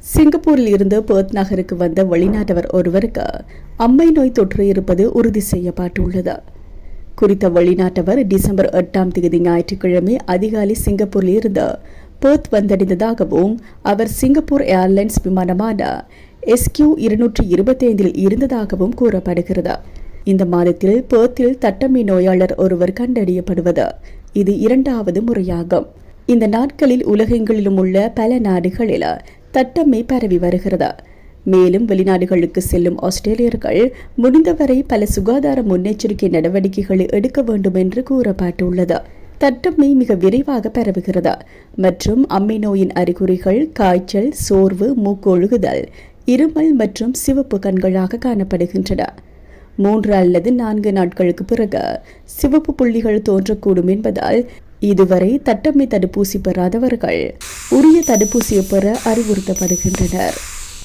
சிங்கப்பூரில் இருந்து பேர்த் நகருக்கு வந்த வெளிநாட்டவர் ஒருவருக்கு அம்மை நோய் தொற்று இருப்பது உறுதி செய்யப்பட்டுள்ளது. குறித்த வெளிநாட்டவர் டிசம்பர் எட்டாம் தேதி ஞாயிற்றுக்கிழமை அதிகாலை சிங்கப்பூரில் இருந்து பேர்த் வந்தடைந்ததாகவும் அவர் சிங்கப்பூர் ஏர்லைன்ஸ் விமானமான எஸ்கியூ இருநூற்றி இருபத்தி ஐந்தில் இருந்ததாகவும் கூறப்படுகிறது. இந்த மாதத்தில் பேர்த்தில் தட்டம்மை நோயாளர் ஒருவர் கண்டறியப்படுவது இது இரண்டாவது முறையாகும். இந்த நாட்களில் உலகெங்கிலும் உள்ள பல நாடுகளில் தட்டம்மை பரவி வருகிறது. மேலும் வெளிநாடுகளுக்கு செல்லும் ஆஸ்திரேலியர்கள் முடிந்தவரை பல சுகாதார முன்னெச்சரிக்கை நடவடிக்கைகளை எடுக்க வேண்டும் என்று கூறப்பட்டுள்ளது. தட்டம்மை மிக விரைவாக பரவுகிறது. மற்றும் அம்மை நோயின் அறிகுறிகள் காய்ச்சல் சோர்வு மூக்கொழுகுதல் இருமல் மற்றும் சிவப்பு கண்களாக காணப்படுகின்றன. மூன்று அல்லது நான்கு நாட்களுக்கு பிறகு சிவப்பு புள்ளிகள் தோன்றக்கூடும் என்பதால் இதுவரை தட்டம்மை தடுப்பூசி பெறாதவர்கள் உரிய தடுப்பூசியை பெற அறிவுறுத்தப்படுகின்றனர்.